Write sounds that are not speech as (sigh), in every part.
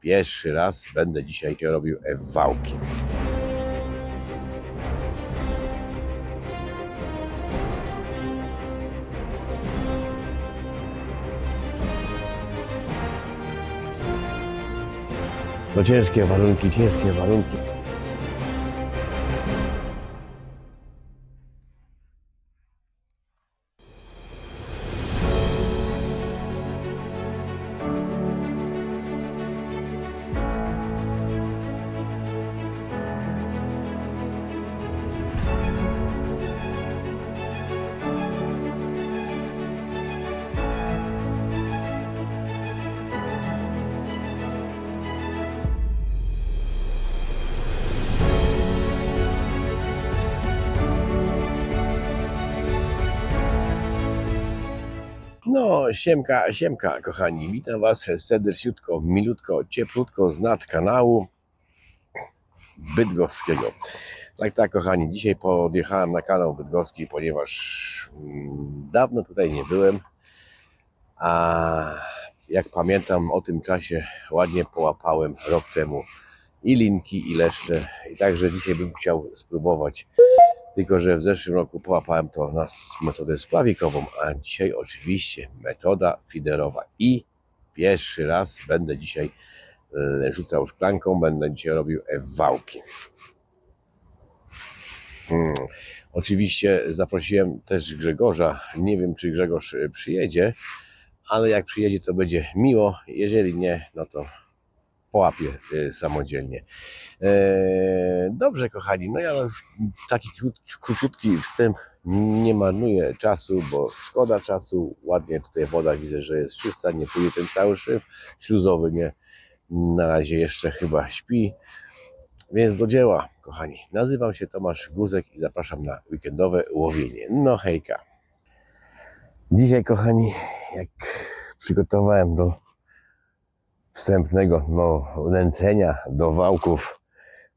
pierwszy raz będę dzisiaj robił wałki. To ciężkie warunki, ciężkie warunki. No, siemka, siemka, kochani. Witam Was serdecznie, milutko, cieplutko z nad kanału bydgoskiego. Tak, tak, kochani. Dzisiaj podjechałem na kanał bydgoski, ponieważ mm, dawno tutaj nie byłem. A jak pamiętam, o tym czasie ładnie połapałem rok temu i linki, i leszcze. I także dzisiaj bym chciał spróbować tylko, że w zeszłym roku połapałem to na metodę spławikową, a dzisiaj oczywiście metoda fiderowa. I pierwszy raz będę dzisiaj e, rzucał szklanką, będę dzisiaj robił wałki. Hmm. Oczywiście zaprosiłem też Grzegorza. Nie wiem, czy Grzegorz e, przyjedzie, ale jak przyjedzie, to będzie miło. Jeżeli nie, no to połapię e, samodzielnie. E, Dobrze, kochani, no ja już taki króciutki wstęp nie marnuję czasu, bo szkoda czasu. Ładnie tutaj woda widzę, że jest czysta, nie płynie ten cały szyf. Śluzowy nie, na razie jeszcze chyba śpi. Więc do dzieła, kochani. Nazywam się Tomasz Guzek i zapraszam na weekendowe łowienie. No hejka. Dzisiaj, kochani, jak przygotowałem do wstępnego no, nęcenia do wałków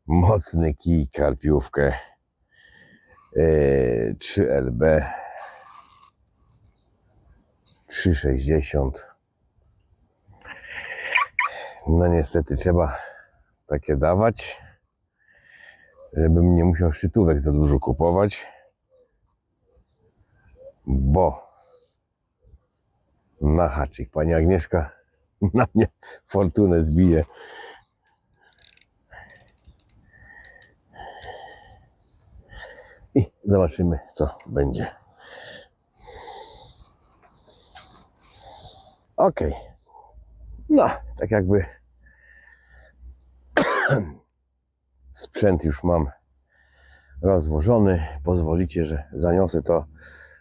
mocny kij karpiówkę yy, 3LB 360 no niestety trzeba takie dawać żebym nie musiał szczytówek za dużo kupować bo na haczyk pani Agnieszka (laughs) na mnie fortunę zbije i zobaczymy, co będzie. Ok. No, tak jakby (coughs) sprzęt już mam rozłożony. Pozwolicie, że zaniosę to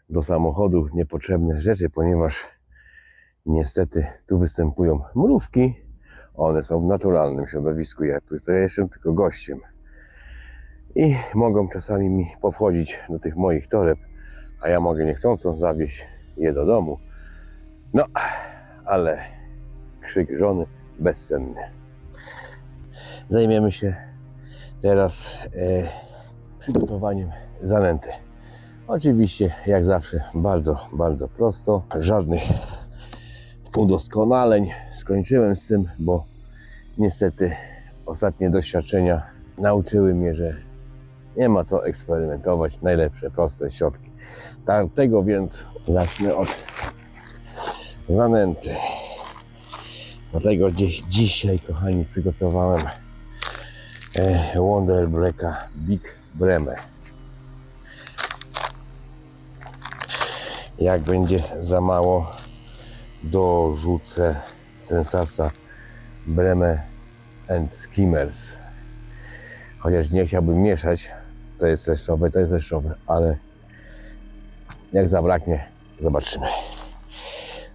do samochodu niepotrzebne rzeczy, ponieważ niestety tu występują mrówki. One są w naturalnym środowisku. Ja tu jestem tylko gościem i mogą czasami mi powchodzić do tych moich toreb, a ja mogę niechcąco zawieźć je do domu. No, ale krzyk żony bezcenny. Zajmiemy się teraz e, przygotowaniem zanęty. Oczywiście, jak zawsze, bardzo, bardzo prosto. Żadnych udoskonaleń. Skończyłem z tym, bo niestety ostatnie doświadczenia nauczyły mnie, że nie ma co eksperymentować. Najlepsze, proste środki. Dlatego więc zacznę od zanęty. Dlatego dziś, dzisiaj, kochani, przygotowałem e, Wonder Blacka Big Bremę. Jak będzie za mało, dorzucę Sensasa Bremę and Skimmers. Chociaż nie chciałbym mieszać, to jest leszczowe, to jest leszczowe, ale jak zabraknie, zobaczymy.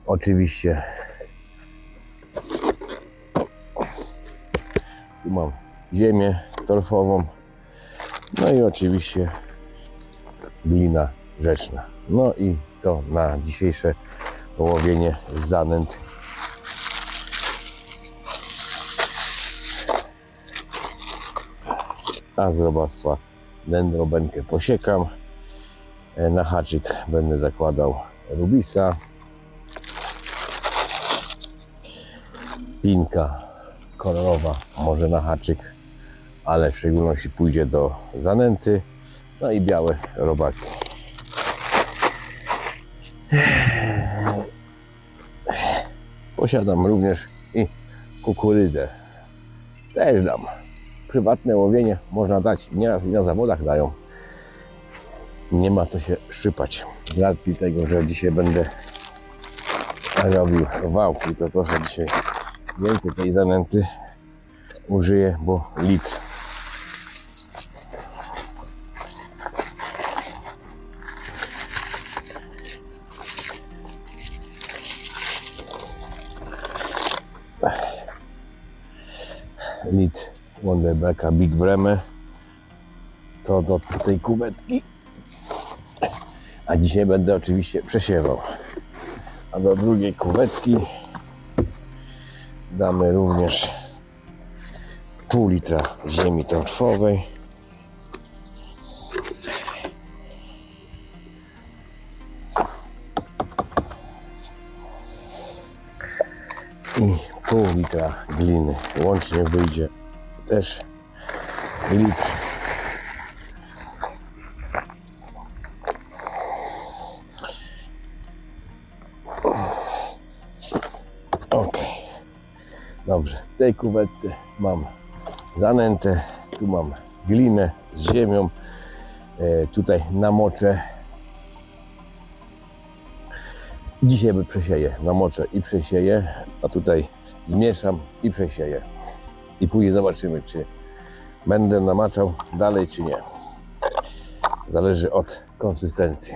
Oczywiście tu mam ziemię torfową, no i oczywiście glina rzeczna. No i to na dzisiejsze łowienie zanęt. A z robactwa dendrobenkę posiekam. E, Na haczyk będę zakładał rubisa. Pinka kolorowa, może na haczyk, ale w szczególności pójdzie do zanęty, no i białe robaki. Posiadam również i kukurydzę. Też dam. Prywatne łowienie można dać. Nieraz i na zawodach dają. Nie ma co się szczypać. Z racji tego, że dzisiaj będę robił wałki, to trochę dzisiaj więcej tej zanęty użyję, bo litr. Wonderbecka Big Bremy. To do tej kuwetki. A dzisiaj będę oczywiście przesiewał. A do drugiej kuwetki damy również pół litra ziemi torfowej. I pół litra gliny. Łącznie wyjdzie też litr. Ok. Dobrze. W tej kuwetce mam zanętę, tu mam glinę z ziemią. E, tutaj namoczę Dzisiaj by przesieję, namoczę i przesieję, a tutaj zmieszam i przesieję. I później zobaczymy, czy będę namaczał dalej, czy nie. Zależy od konsystencji.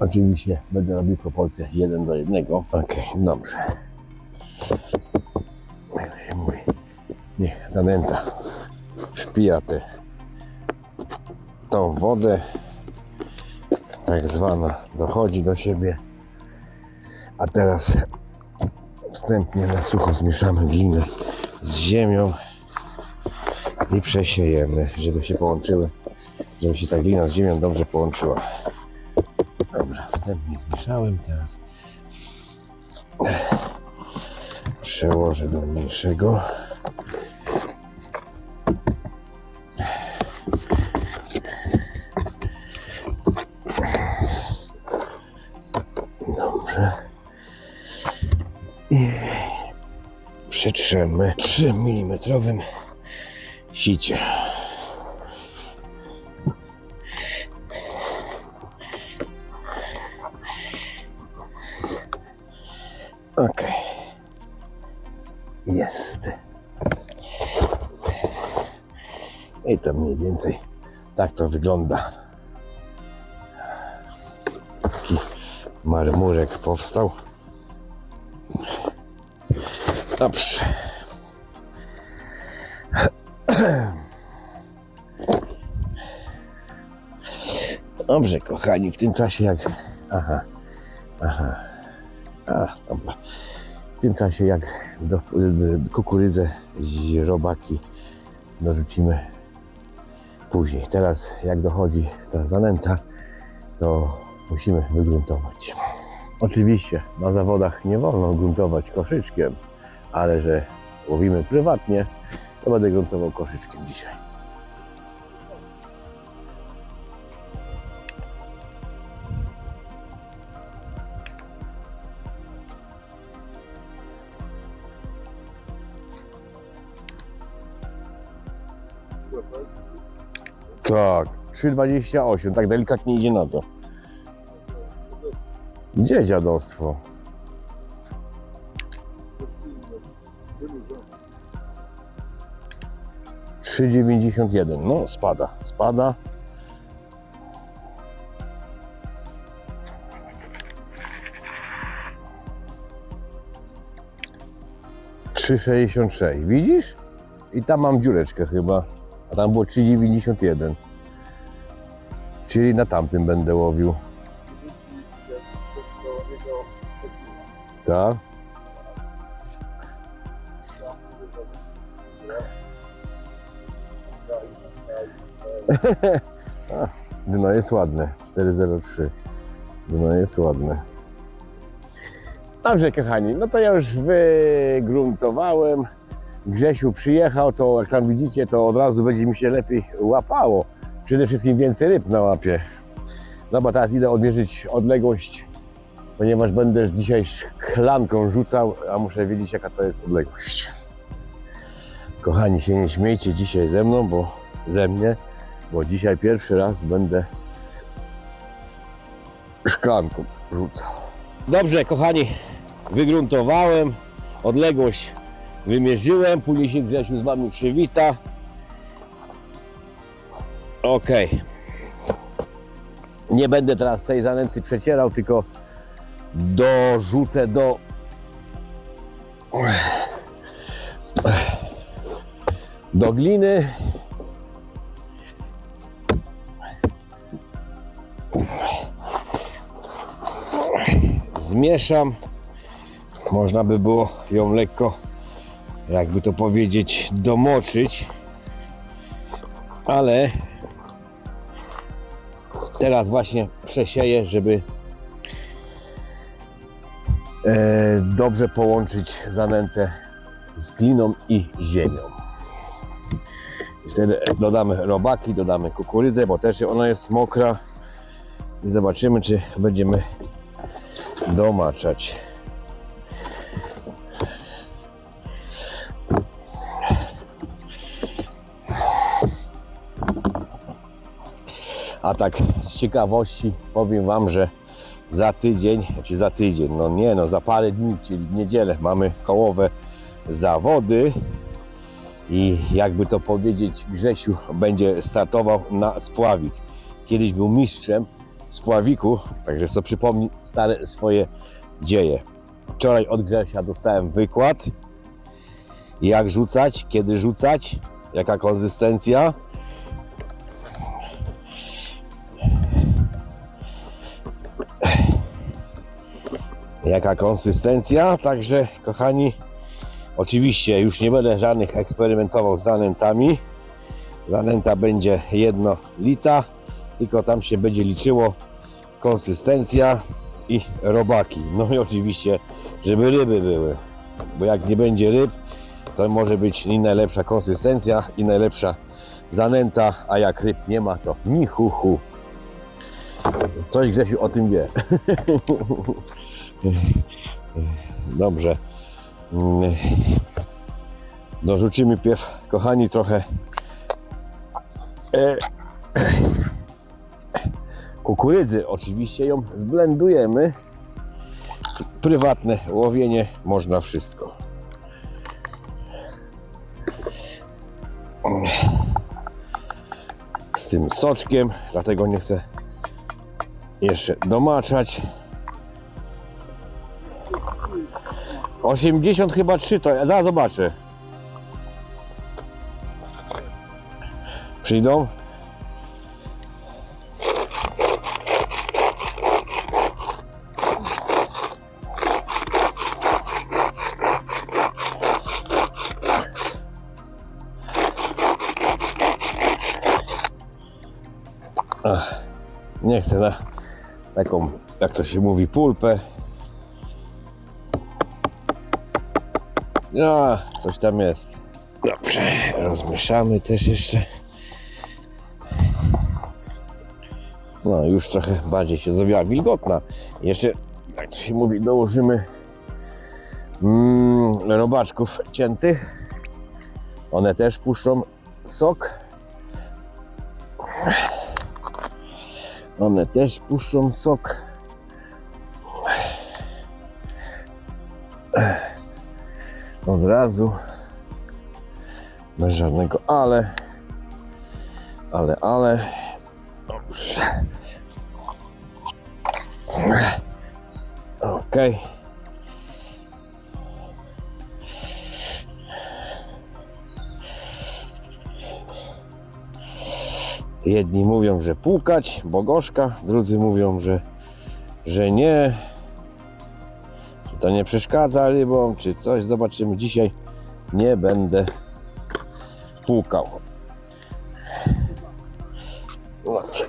Oczywiście będę robił proporcje 1 do 1. Ok, dobrze. Jak się mówi? Niech zanęta wpija tę tą wodę, tak zwana, dochodzi do siebie. A teraz wstępnie na sucho zmieszamy glinę z ziemią i przesiejemy, żeby się połączyły, żeby się ta glina z ziemią dobrze połączyła. Dobra, wstępnie zmieszałem, teraz przełożę do mniejszego. Przetrzemy 3 mm sicie. Okej. Jest. I to mniej więcej tak to wygląda. Taki marmurek powstał. Dobrze. Dobrze, kochani, w tym czasie jak. Aha, aha. A, dobra. W tym czasie jak do, do kukurydzę z robaki dorzucimy później. Teraz jak dochodzi ta zanęta, to musimy wygruntować. Oczywiście na zawodach nie wolno gruntować koszyczkiem, ale że łowimy prywatnie, to będę gruntował koszyczkiem dzisiaj. Tak, 3,28, tak delikatnie idzie na to. Gdzie dziadostwo? Trzy dziewięćdziesiąt jeden. No, spada, spada. Trzy sześćdziesiąt sześć. Widzisz? I tam mam dziureczkę chyba. A tam było 3,91. Czyli na tamtym będę łowił. Tak? (laughs) Dno jest ładne. 403. Dno jest ładne. Dobrze, kochani, no to ja już wygruntowałem. Grzesiu przyjechał, to jak tam widzicie, to od razu będzie mi się lepiej łapało. Przede wszystkim więcej ryb na łapie. Dobra, teraz idę odmierzyć odległość, ponieważ będę dzisiaj szklanką rzucał, a muszę wiedzieć jaka to jest odległość. Kochani, się nie śmiejcie dzisiaj ze mną, bo ze mnie, bo dzisiaj pierwszy raz będę szklanką rzucał. Dobrze, kochani, wygruntowałem, odległość wymierzyłem, później się Grzesiu z Wami przywita. Ok. Nie będę teraz tej zanęty przecierał, tylko dorzucę do do gliny. Zmieszam. Można by było ją lekko, jakby to powiedzieć, domoczyć. Ale teraz właśnie przesieję, żeby e, dobrze połączyć zanętę z gliną i ziemią. I wtedy dodamy robaki, dodamy kukurydzę, bo też ona jest mokra. I zobaczymy, czy będziemy domaczać. A tak z ciekawości powiem Wam, że za tydzień, czy za tydzień, no nie no, za parę dni, czyli w niedzielę mamy kołowe zawody i jakby to powiedzieć, Grzesiu będzie startował na spławik. Kiedyś był mistrzem w spławiku, także sobie przypomni stare swoje dzieje. Wczoraj od Grzesia dostałem wykład, jak rzucać, kiedy rzucać, jaka konsystencja. Jaka konsystencja, także kochani, Oczywiście już nie będę żadnych eksperymentował z zanętami. Zanęta będzie jedno lita, tylko tam się będzie liczyło konsystencja i robaki. No i oczywiście, żeby ryby były, bo jak nie będzie ryb, to może być i najlepsza konsystencja i najlepsza zanęta, a jak ryb nie ma, to ni hu hu. Coś Grzesiu o tym wie. (laughs) Dobrze. Mm. Dorzucimy pierw, kochani, trochę e, kukurydzy. Oczywiście ją zblendujemy. Prywatne łowienie można wszystko. Z tym soczkiem, dlatego nie chcę jeszcze domaczać. 80 chyba 3 to ja zaraz zobaczę. Przyjdą? Ach, nie chcę na taką, jak to się mówi, pulpę. No, coś tam jest. Dobrze, rozmieszamy też jeszcze. No, już trochę bardziej się zrobiła wilgotna. Jeszcze, jak to się mówi, dołożymy mm, robaczków ciętych. One też puszczą sok. One też puszczą sok. Od razu. Bez żadnego ale. Ale, ale. Dobrze. Ok. Jedni mówią, że płukać, bo gorzka, drudzy mówią, że, że nie, to nie przeszkadza rybom, czy coś. Zobaczymy. Dzisiaj nie będę płukał. Dobrze.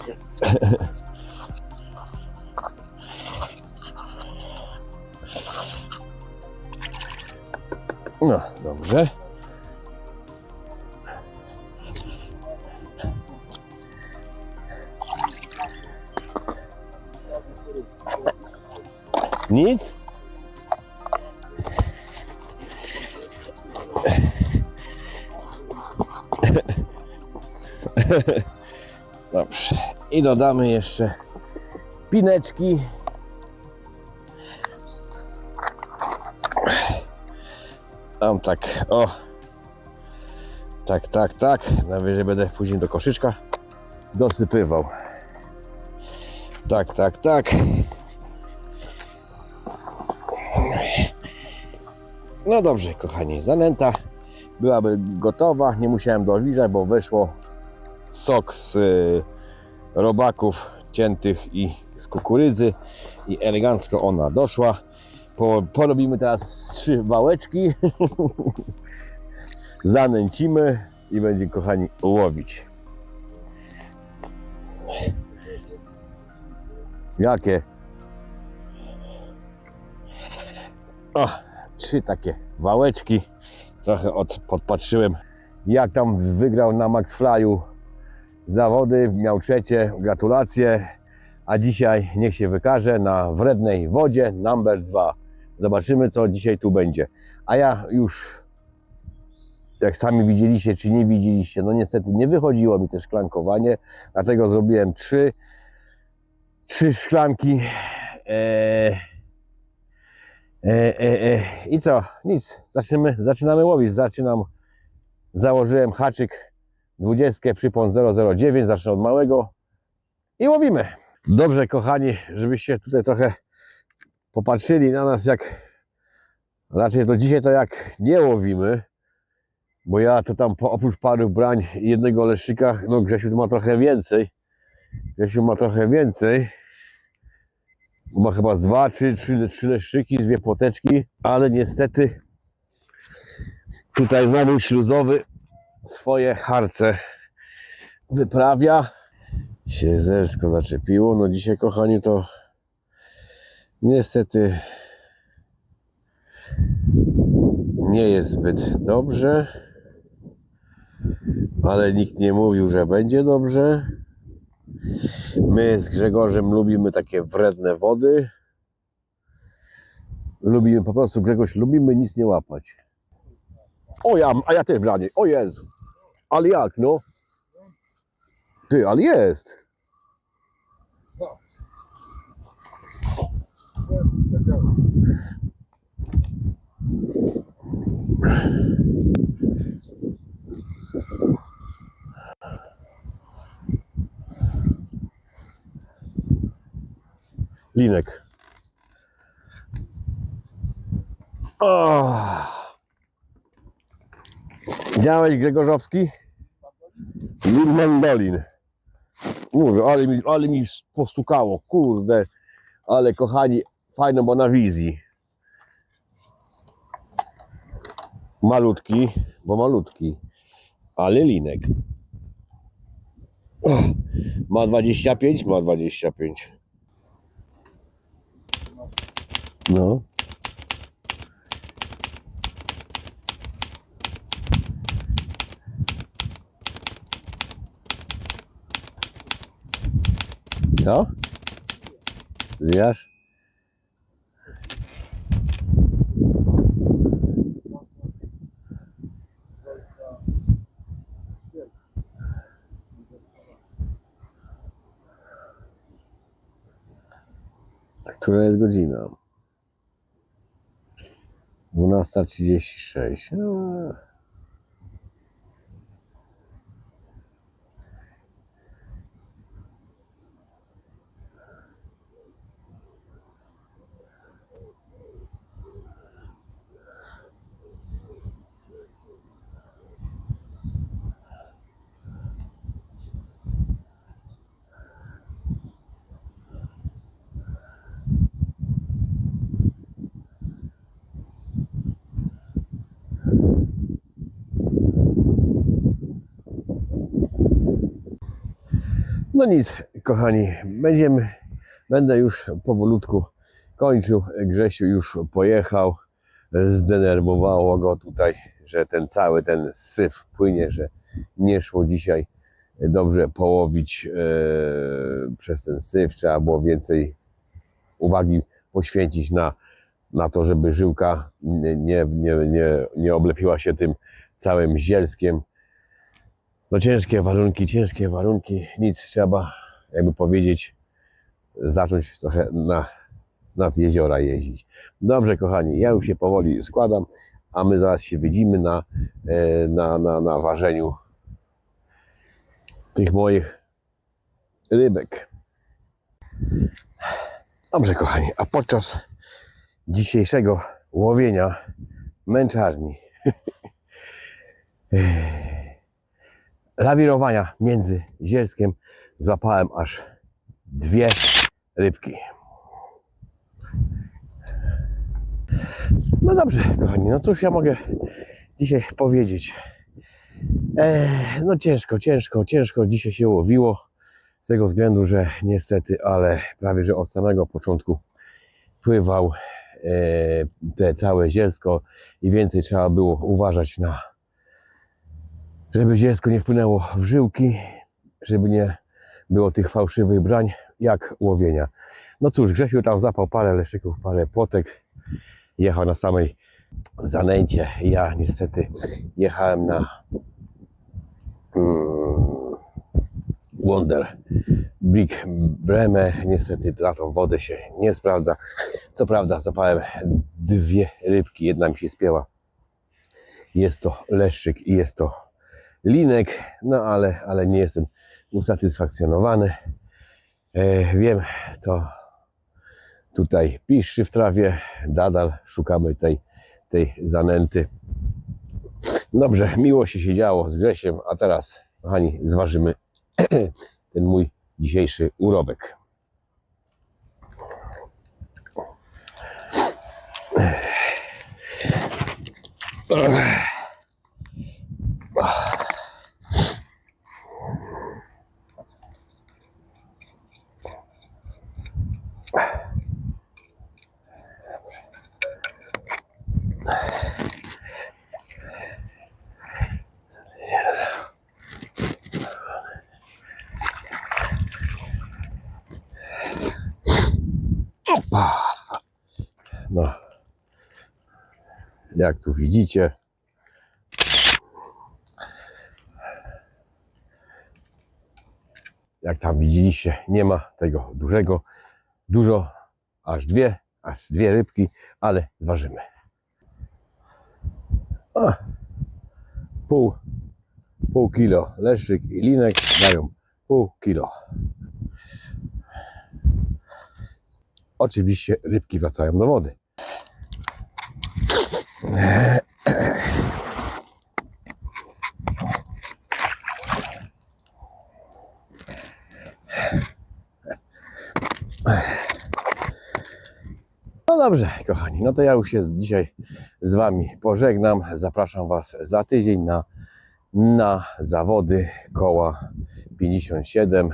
No, dobrze. Nic? (laughs) Dobrze. I dodamy jeszcze pineczki. Tam tak, o. Tak, tak, tak. Najwyżej będę później do koszyczka dosypywał. Tak, tak, tak. No dobrze, kochani, zanęta byłaby gotowa. Nie musiałem dowizać, bo wyszło sok z y, robaków ciętych i z kukurydzy i elegancko ona doszła. Po, porobimy teraz trzy wałeczki, (laughs) zanęcimy i będzie kochani łowić. Jakie? O, trzy takie wałeczki. Trochę od, podpatrzyłem, jak tam wygrał na Max Flyu zawody, miał trzecie, gratulacje. A dzisiaj niech się wykaże na wrednej wodzie number 2. Zobaczymy, co dzisiaj tu będzie. A ja już, jak sami widzieliście, czy nie widzieliście, no niestety nie wychodziło mi też szklankowanie, dlatego zrobiłem trzy, trzy szklanki. Eee, e, e. I co? Nic. Zaczynamy, zaczynamy łowić. Zaczynam. Założyłem haczyk 20 przypon 009. Zacznę od małego i łowimy. Dobrze, kochani, żebyście tutaj trochę popatrzyli na nas, jak raczej to dzisiaj to jak nie łowimy, bo ja to tam po, oprócz paru brań i jednego leszczyka, no Grzesiu tu ma trochę więcej. Grzesiu ma trochę więcej. Ma chyba dwa, trzy, trzy, trzy leszczyki, dwie płoteczki, ale niestety tutaj znowu śluzowy swoje harce wyprawia. Się zersko zaczepiło. No dzisiaj, kochani, to niestety nie jest zbyt dobrze, ale nikt nie mówił, że będzie dobrze. My z Grzegorzem lubimy takie wredne wody. Lubimy po prostu, Grzegorz, lubimy nic nie łapać. O ja, a ja też branie, o Jezu. Ale jak, no? Ty, ale jest. Linek. Oh. Działałeś Gregorzowski? Lin Mandolin. Mówię, ale mi, ale mi postukało, kurde. Ale kochani, fajno, bo na wizji. Malutki, bo malutki. Ale linek. Ma 25? Ma 25. No. Co? Zwijasz? Która jest godzina? 12.36. No. No nic, kochani, będziemy, będę już powolutku kończył. Grzesiu już pojechał. Zdenerwowało go tutaj, że ten cały ten syf płynie, że nie szło dzisiaj dobrze połowić e, przez ten syf. Trzeba było więcej uwagi poświęcić na, na to, żeby żyłka nie, nie, nie, nie, oblepiła się tym całym zielskiem. No ciężkie warunki, ciężkie warunki, nic trzeba, jakby powiedzieć, zacząć trochę na, nad jeziora jeździć. Dobrze, kochani, ja już się powoli składam, a my zaraz się widzimy na, e, na, na, na ważeniu tych moich rybek. Dobrze, kochani, a podczas dzisiejszego łowienia męczarni (laughs) lawirowania między zielskiem złapałem aż dwie rybki. No dobrze, kochani, no cóż ja mogę dzisiaj powiedzieć. E, no ciężko, ciężko, ciężko dzisiaj się łowiło. Z tego względu, że niestety, ale prawie że od samego początku pływał e, te całe zielsko i więcej trzeba było uważać na żeby zielsko nie wpłynęło w żyłki, żeby nie było tych fałszywych brań, jak łowienia. No cóż, Grzesiu tam zapał parę leszyków, parę płotek, jechał na samej zanęcie. Ja niestety jechałem na mm, Wonder Big Bremę. Niestety na tą wodę się nie sprawdza. Co prawda zapałem dwie rybki, jedna mi się spięła. Jest to leszczyk i jest to linek, no ale, ale nie jestem usatysfakcjonowany. E, wiem, to tutaj piszczy w trawie, nadal szukamy tej, tej zanęty. Dobrze, miło się siedziało z Grzesiem, a teraz, kochani, zważymy (clears throat) ten mój dzisiejszy urobek. No, jak tu widzicie, jak tam widzieliście, nie ma tego dużego, dużo, aż dwie, aż dwie rybki, ale zważymy. A, pół, pół kilo leszczyk i linek dają pół kilo. Oczywiście rybki wracają do wody. No dobrze, kochani, no to ja już się dzisiaj z Wami pożegnam. Zapraszam Was za tydzień na, na zawody koła 57.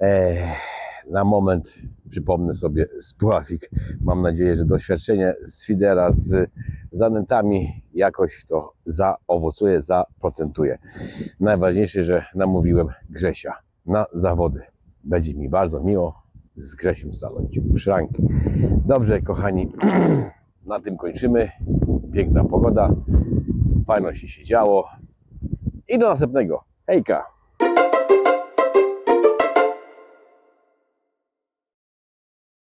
Eee, na moment przypomnę sobie spławik. Mam nadzieję, że doświadczenie z Fidera z zanętami jakoś to zaowocuje, zaprocentuje. Najważniejsze, że namówiłem Grzesia na zawody. Będzie mi bardzo miło z Grzesiem stanąć w szranki. Dobrze, kochani, (clears throat) na tym kończymy. Piękna pogoda, fajno się siedziało i do następnego. Hejka!